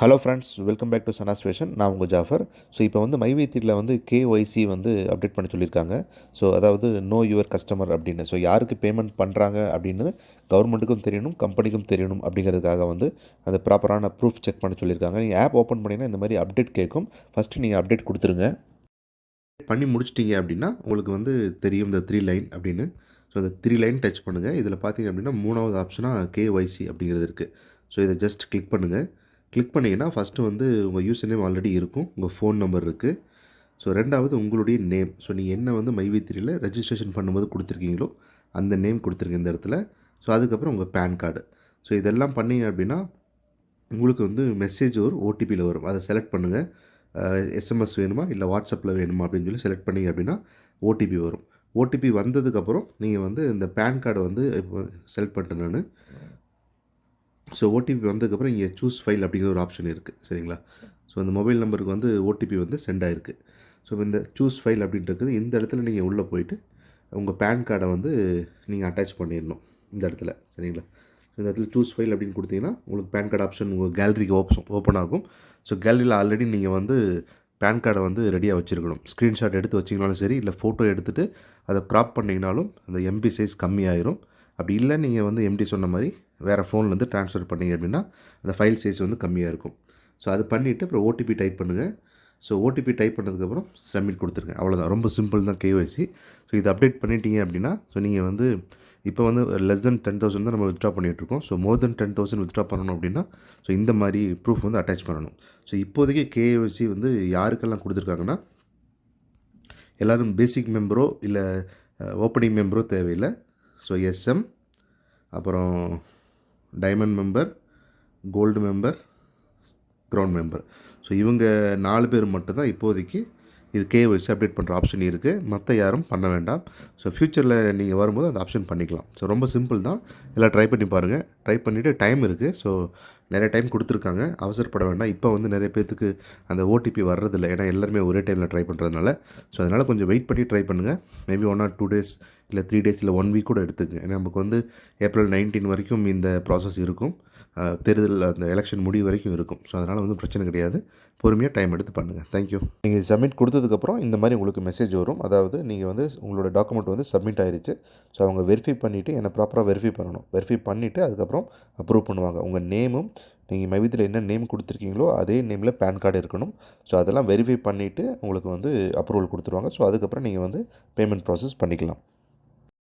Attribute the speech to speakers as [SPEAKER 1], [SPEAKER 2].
[SPEAKER 1] Hello friends welcome back to Sana's fashion நான் உங்கள் Jaffer. So இப்போ வந்து மைவேத்தியில் வந்து கேஒய்சி வந்து அப்டேட் பண்ண சொல்லியிருக்காங்க. ஸோ அதாவது நோ யுவர் கஸ்டமர் அப்படின்னு. ஸோ யாருக்கு பேமெண்ட் பண்ணுறாங்க அப்படின்னு கவர்மெண்ட்டுக்கும் தெரியணும் கம்பெனிக்கும் தெரியணும் அப்படிங்கிறதுக்காக வந்து அந்த ப்ராப்பரான ப்ரூஃப் செக் பண்ண சொல்லியிருக்காங்க. நீங்கள் ஆப் ஓப்பன் பண்ணிங்கன்னா இந்த மாதிரி அப்டேட் கேட்கும். ஃபஸ்ட்டு நீங்கள் அப்டேட் கொடுத்துருங்க. பண்ணி முடிச்சிட்டிங்க அப்படின்னா உங்களுக்கு வந்து தெரியும் இந்த த்ரீ லைன் அப்படின்னு. ஸோ அந்த த்ரீ லைன் டச் பண்ணுங்கள் இதில் பார்த்தீங்க அப்படின்னா மூணாவது ஆப்ஷனாக கேஒய்சி அப்படிங்கிறது இருக்குது ஸோ இதை ஜஸ்ட் கிளிக் பண்ணுங்கள் கிளிக் பண்ணிங்கன்னா ஃபஸ்ட்டு வந்து உங்கள் யூசர் நேம் ஆல்ரெடி இருக்கும். உங்கள் ஃபோன் நம்பர் இருக்குது ஸோ ரெண்டாவது உங்களுடைய நேம் ஸோ நீங்கள் என்ன வந்து மைவி த்ரீயில் ரெஜிஸ்ட்ரேஷன் பண்ணும்போது கொடுத்துருக்கீங்களோ அந்த நேம் கொடுத்துருங்க இந்த இடத்துல. ஸோ அதுக்கப்புறம் உங்கள் பேன் கார்டு ஸோ இதெல்லாம் பண்ணீங்க அப்படின்னா உங்களுக்கு வந்து மெசேஜ் ஒரு ஓடிபியில் வரும். அதை செலக்ட் பண்ணுங்கள் எஸ்எம்எஸ் வேணுமா? இல்லை வாட்ஸ்அப்பில் வேணுமா? அப்படின்னு சொல்லி செலக்ட் பண்ணிங்க அப்படின்னா ஓடிபி வரும். ஓடிபி வந்ததுக்கப்புறம் நீங்கள் வந்து இந்த பேன் கார்டை வந்து இப்போ செலக்ட் பண்ணிட்டேன் நான். ஸோ ஓடிபி வந்ததுக்கப்புறம் இங்கே சூஸ் ஃபைல் அப்படிங்கிற ஒரு ஆப்ஷன் இருக்குது சரிங்களா? ஸோ அந்த மொபைல் நம்பருக்கு வந்து ஓடிபி வந்து சென்ட் ஆகிருக்கு ஸோ இந்த சூஸ் ஃபைல் அப்படின்றது இந்த இடத்துல நீங்கள் உள்ளே போயிட்டு உங்கள் பேன் கார்டை வந்து நீங்கள் அட்டாச் பண்ணிடணும் இந்த இடத்துல சரிங்களா? ஸோ இந்த இடத்துல சூஸ் ஃபைல் அப்படின்னு கொடுத்தீங்கன்னா உங்களுக்கு பேன் கார்டு ஆப்ஷன் உங்கள் கேலரிக்கு ஓப்ஷன் ஓப்பன் ஆகும். ஸோ கேலரியில் ஆல்ரெடி நீங்கள் வந்து பேன் கார்டை வந்து ரெடியாக வச்சுருக்கணும். ஸ்க்ரீன்ஷாட் எடுத்து வச்சிங்கனாலும் சரி இல்லை ஃபோட்டோ எடுத்துகிட்டு அதை க்ராப் பண்ணிங்கனாலும் அந்த எம்பி சைஸ் கம்மியாயிரும். அப்படி இல்லை நீங்கள் வந்து எம்டி சொன்ன மாதிரி வேறு ஃபோன்லேருந்து ட்ரான்ஸ்ஃபர் பண்ணிங்க அப்படின்னா அந்த ஃபைல் சைஸ் வந்து கம்மியாக இருக்கும். ஸோ அது பண்ணிவிட்டு அப்புறம் ஓடிபி டைப் பண்ணுங்கள் ஸோ ஓடிபி டைப் பண்ணதுக்கப்புறம் சப்மிட் கொடுத்துருங்க. அவ்வளோதான் ரொம்ப சிம்பிள் தான் கேஒய்சி ஸோ இது அப்டேட் பண்ணிட்டீங்க அப்படின்னா ஸோ நீங்கள் வந்து இப்போ வந்து லெஸ் தென் டென் தௌசண்ட் தான் நம்ம வித்ட்ரா பண்ணிகிட்ருக்கோம் so more than ten thousand withdraw பண்ணணும் அப்படின்னா ஸோ இந்த மாதிரி ப்ரூஃப் வந்து அட்டாச் பண்ணணும். ஸோ இப்போதைக்கு கேஒய்சி வந்து யாருக்கெல்லாம் கொடுத்துருக்காங்கன்னா எல்லோரும் பேசிக் மெம்பரோ இல்லை ஓப்பனிங் மெம்பரோ தேவையில்லை. ஸோ எஸ்எம் அப்புறம் diamond member gold member crown member so இவங்க நாலு பேர் மட்டும்தான் இப்போதைக்கு இது கேஒய்சி அப்டேட் பண்ணுற ஆப்ஷன் இருக்குது மற்ற யாரும் பண்ண வேண்டாம். ஸோ ஃப்யூச்சரில் நீங்கள் வரும்போது அந்த ஆப்ஷன் பண்ணிக்கலாம். ஸோ ரொம்ப சிம்பிள் தான். எல்லாம் ட்ரை பண்ணி பாருங்கள் ட்ரை பண்ணிவிட்டு டைம் இருக்குது ஸோ நிறைய டைம் கொடுத்துருக்காங்க. அவசரப்பட வேண்டாம். இப்போ வந்து நிறைய பேர்த்துக்கு அந்த ஓடிபி வர்றதில்லை. ஏன்னா எல்லாருமே ஒரே டைமில் ட்ரை பண்ணுறதுனால ஸோ அதனால் கொஞ்சம் வெயிட் பண்ணி ட்ரை பண்ணுங்கள் maybe one or two days இல்லை த்ரீ டேஸ் இல்லை ஒன் வீக் கூட எடுத்துங்க. ஏன்னா நமக்கு வந்து ஏப்ரல் நைன்டீன் வரைக்கும் இந்த ப்ராசஸ் இருக்கும். தேர்தல் அந்த எலெக்ஷன் முடிவு வரைக்கும் இருக்கும். ஸோ அதனால் வந்து பிரச்சனை கிடையாது. பொறுமையாக டைம் எடுத்து பண்ணுங்கள் தேங்க்யூ நீங்கள் சப்மிட் கொடுத்ததுக்கப்புறம் இந்த மாதிரி உங்களுக்கு மெசேஜ் வரும். அதாவது நீங்கள் வந்து உங்களோட டாக்குமெண்ட் வந்து சப்மிட் ஆயிடுச்சு ஸோ அவங்க வெரிஃபை பண்ணிவிட்டு என்னை ப்ராப்பராக வெரிஃபை பண்ணணும். வெரிஃபை பண்ணிவிட்டு அதுக்கப்புறம் அப்ரூவ் பண்ணுவாங்க. உங்கள் நேமும் நீங்கள் மைவித்தில் என்ன நேம் கொடுத்துருக்கீங்களோ அதே நேமில் பேன் கார்டு இருக்கணும். ஸோ அதெல்லாம் வெரிஃபை பண்ணிவிட்டு உங்களுக்கு வந்து அப்ரூவல் கொடுத்துருவாங்க. ஸோ அதுக்கப்புறம் நீங்கள் வந்து பேமெண்ட் ப்ராசஸ் பண்ணிக்கலாம்.